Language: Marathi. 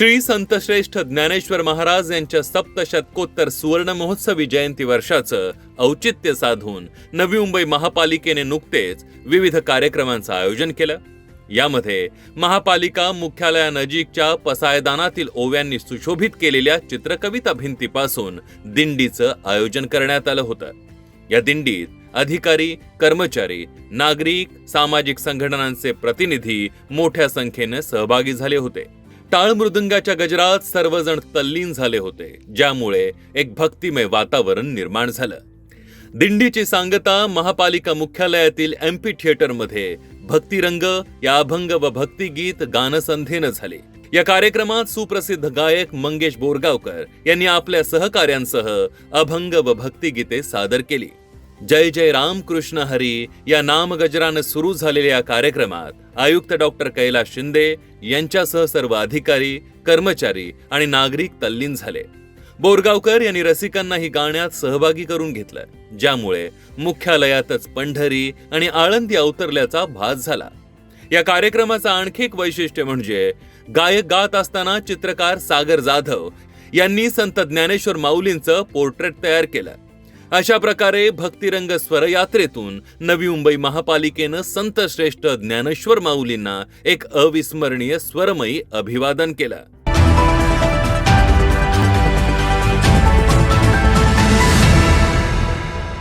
श्री संतश्रेष्ठ ज्ञानेश्वर महाराज यांच्या सप्तशतकोत्तर सुवर्ण महोत्सवी जयंती वर्षाचं औचित्य साधून नवी मुंबई महापालिकेने नुकतेच विविध कार्यक्रमांचं आयोजन केलं. यामध्ये महापालिका मुख्यालयानजीकच्या पसायदानातील ओव्यांनी सुशोभित केलेल्या चित्रकविता भिंतीपासून दिंडीचं आयोजन करण्यात आलं होतं. या दिंडीत अधिकारी कर्मचारी नागरिक सामाजिक संघटनांचे प्रतिनिधी मोठ्या संख्येने सहभागी झाले होते. टाळमृदंगाच्या गजरात सर्वजण तल्लीन झाले होते ज्यामुळे एक भक्तिमय वातावरण निर्माण झालं. दिंडीची सांगता महापालिका मुख्यालयातील एमपी थिएटरमध्ये भक्तिरंग या अभंग व भक्तिगीत गानसंधेनं झाले. या कार्यक्रमात सुप्रसिद्ध गायक मंगेश बोरगावकर यांनी आपल्या सहकाऱ्यांसह अभंग व भक्तिगीते सादर केली. जय जय राम कृष्ण हरी या नामगजरानं सुरू झालेल्या या कार्यक्रमात आयुक्त डॉक्टर कैलास शिंदे यांच्यासह सर्व अधिकारी कर्मचारी आणि नागरिक तल्लीन झाले. बोरगावकर यांनी रसिकांना ही गाण्यात सहभागी करून घेतलं ज्यामुळे मुख्यालयातच पंढरी आणि आळंदी अवतरल्याचा भास झाला. या कार्यक्रमाचं आणखी एक वैशिष्ट्य म्हणजे गायक गात असताना चित्रकार सागर जाधव यांनी संत ज्ञानेश्वर माऊलींचं पोर्ट्रेट तयार केलं. अशा प्रकारे भक्तिरंग स्वरयात्रेतून नवी मुंबई महापालिकेनं संत श्रेष्ठ ज्ञानेश्वर माऊलींना एक अविस्मरणीय स्वरमयी अभिवादन केलं.